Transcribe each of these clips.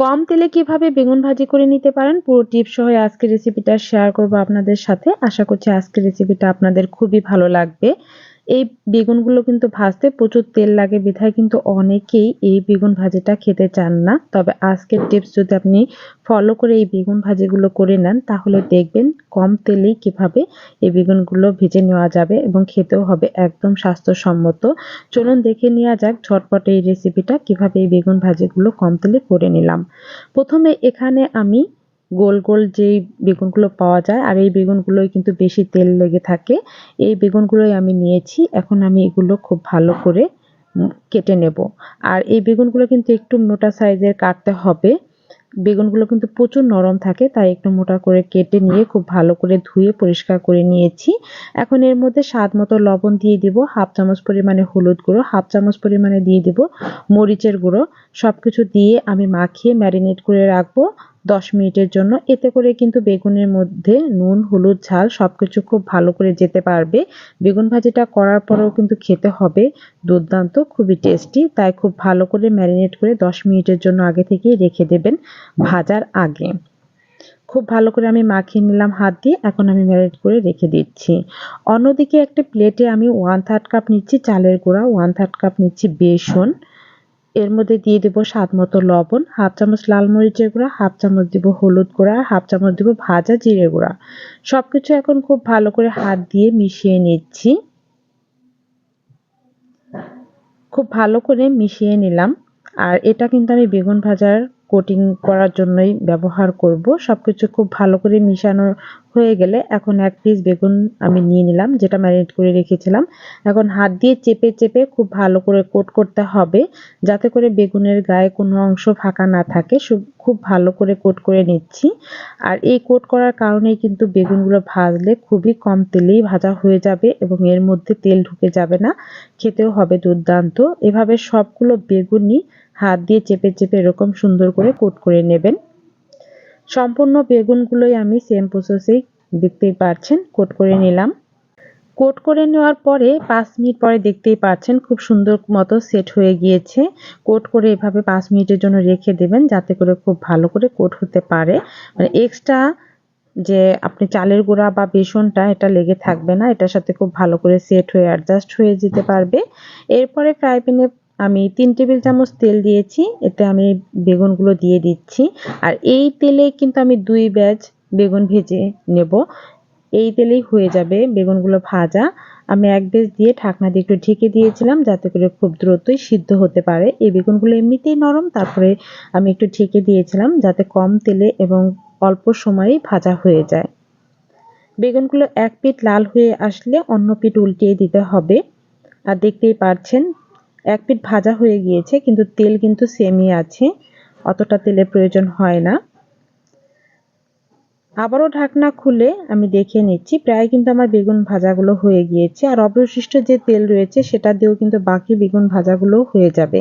কম তেলে কীভাবে বেগুন ভাজি করে নিতে পারেন? পুরো টিপস সহ আজকের রেসিপিটা শেয়ার করব আপনাদের সাথে। আশা করছি আজকের রেসিপিটা আপনাদের খুবই ভালো লাগবে। এই বেগুনগুলো কিন্তু ভাজতে প্রচুর তেল লাগে। বিধায় কিন্তু অনেকেই এই বেগুন ভাজিটা খেতে চান না। তবে আজকের টিপস যদি আপনি ফলো করে এই বেগুন ভাজিগুলো করে নেন, তাহলে দেখবেন কম তেলেই কীভাবে এই বেগুনগুলো ভেজে নেওয়া যাবে এবং খেতেও হবে একদম স্বাস্থ্যসম্মত। চলুন দেখে নেওয়া যাক ঝটপট এই রেসিপিটা কীভাবে এই বেগুন ভাজিগুলো কম তেলে করে নিলাম। প্রথমে এখানে আমি গোল গোল যেই বেগুনগুলো পাওয়া যায়, আর এই বেগুনগুলোই কিন্তু বেশি তেল লেগে থাকে। এই বেগুনগুলোই আমি নিয়েছি। এখন আমি এগুলো খুব ভালো করে কেটে নেব। আর এই বেগুনগুলো কিন্তু একটু মোটা সাইজের কাটতে হবে। বেগুনগুলো কিন্তু প্রচুর নরম থাকে, তাই একটু মোটা করে কেটে নিয়ে খুব ভালো করে ধুয়ে পরিষ্কার করে নিয়েছি। এখন এর মধ্যে স্বাদ মতো লবণ দিয়ে দিব, হাফ চামচ পরিমাণে হলুদ গুঁড়ো, হাফ চামচ পরিমাণে দিয়ে দিব মরিচের গুঁড়ো। সব কিছু দিয়ে আমি মাখিয়ে ম্যারিনেট করে রাখব। দশ মিনিটের জন্য। এতে করে কিন্তু বেগুনের মধ্যে নুন, হলুদ, ঝাল সব কিছু খুব ভালো করে যেতে পারবে। বেগুন ভাজিটা করার পরেও কিন্তু খেতে হবে। দুর্দান্ত, খুবই টেস্টি তাই খুব ভালো করে ম্যারিনেট করে দশ মিনিটের জন্য আগে থেকেই রেখে দেবেন ভাজার আগে। খুব ভালো করে আমি মাখিয়ে নিলাম হাত দিয়ে। এখন আমি ম্যারিনেট করে রেখে দিচ্ছি। অন্যদিকে একটা প্লেটে আমি ওয়ান থার্ড কাপ নিচ্ছি চালের গুঁড়া ওয়ান থার্ড কাপ নিচ্ছি বেসন। এর মধ্যে দিয়ে দেব স্বাদ মতো লবণ, হাফ চামচ লাল মরিচের গুঁড়া, হাফ চামচ দিব হলুদ গুঁড়া, হাফ চামচ দিব ভাজা জিরে গুঁড়া। সব কিছু এখন খুব ভালো করে হাত দিয়ে মিশিয়ে নিচ্ছি। খুব ভালো করে মিশিয়ে নিলাম। আর এটা কিন্তু আমি বেগুন ভাজার কোটিং করার জন্যই ব্যবহার করব। সব কিছু খুব ভালো করে মিশানো হয়ে গেলে এখন এক পিস বেগুন আমি নিয়ে নিলাম, যেটা ম্যারিনেট করে রেখেছিলাম। এখন হাত দিয়ে চেপে চেপে খুব ভালো করে কোট করতে হবে, যাতে করে বেগুনের গায়ে কোনো অংশ ফাঁকা না থাকে। খুব ভালো করে কোট করে নিচ্ছি। আর এই কোট করার কারণেই কিন্তু বেগুনগুলো ভাজলে খুবই কম তেলেই ভাজা হয়ে যাবে এবং এর মধ্যে তেল ঢুকে যাবে না। খেতেও হবে দুর্দান্ত। এভাবে সবগুলো বেগুনই হাত দিয়ে চেপে চেপে এরকম সুন্দর করে কোট করে নেবেন। সম্পূর্ণ বেগুনগুলোই আমি সেম প্রসেসেই দেখতেই পাচ্ছেন, কোট করে নিলাম। কোট করে নেওয়ার পরে পাঁচ মিনিট পরে দেখতেই পাচ্ছেন খুব সুন্দর মতো সেট হয়ে গিয়েছে। কোট করে এভাবে পাঁচ মিনিটের জন্য রেখে দেবেন যাতে করে খুব ভালো করে কোট হতে পারে। মানে এক্সট্রা যে আপনি চালের গুঁড়া বা বেসনটা এটা লেগে থাকবে না, এটার সাথে খুব ভালো করে সেট হয়ে অ্যাডজাস্ট হয়ে যেতে পারবে। এরপরে ফ্রাই প্যানে আমি তিন টেবিল চামচ তেল দিয়েছি, এতে আমি বেগুনগুলো দিয়ে দিচ্ছি। আর এই তেলে কিন্তু আমি দুই ব্যাচ বেগুন ভেজে নেব। এই তেলেই হয়ে যাবে বেগুনগুলো ভাজা। আমি এক বেজ দিয়ে ঢাকনা দিয়ে একটু ঢেকে দিয়েছিলাম যাতে করে খুব দ্রুতই সিদ্ধ হতে পারে। এই বেগুনগুলো এমনিতেই নরম, তারপরে আমি একটু ঢেকে দিয়েছিলাম যাতে কম তেলে এবং অল্প সময়েই ভাজা হয়ে যায়। বেগুনগুলো এক পিঠ লাল হয়ে আসলে অন্য পিঠ উল্টিয়ে দিতে হবে। আর দেখতেই পারছেন এক পিঠ ভাজা হয়ে গিয়েছে, কিন্তু তেল কিন্তু সেমই আছে, অতটা তেলের প্রয়োজন হয় না। আবারও ঢাকনা খুলে আমি দেখে নিচ্ছি, প্রায় কিন্তু আমার বেগুন ভাজাগুলো হয়ে গিয়েছে, আর অবশিষ্ট যে তেল রয়েছে সেটা দিয়েও কিন্তু বাকি বেগুন ভাজাগুলো হয়ে যাবে।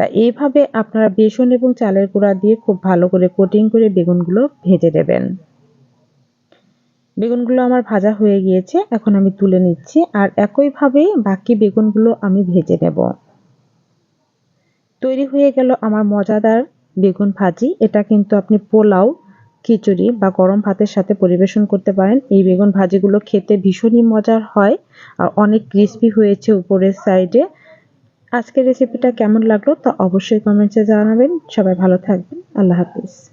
তা এইভাবে আপনারা বেসন এবং চালের গুঁড়া দিয়ে খুব ভালো করে কোটিং করে বেগুনগুলো ভেজে দেবেন বেগুনগুলো আমার ভাজা হয়ে গিয়েছে, এখন আমি তুলে নিচ্ছি আর একইভাবে বাকি বেগুনগুলো আমি ভেজে নেব। তৈরি হয়ে গেল আমার মজাদার বেগুন ভাজি। এটা কিন্তু আপনি পোলাও, খিচুড়ি বা গরম ভাতের সাথে পরিবেশন করতে পারেন। এই বেগুন ভাজিগুলো খেতে ভীষণই মজার হয় আর অনেক ক্রিস্পি হয়েছে উপরের সাইডে আজকের রেসিপিটা কেমন লাগল তা অবশ্যই কমেন্টসে জানাবেন। সবাই ভালো থাকবেন। আল্লাহ হাফিজ।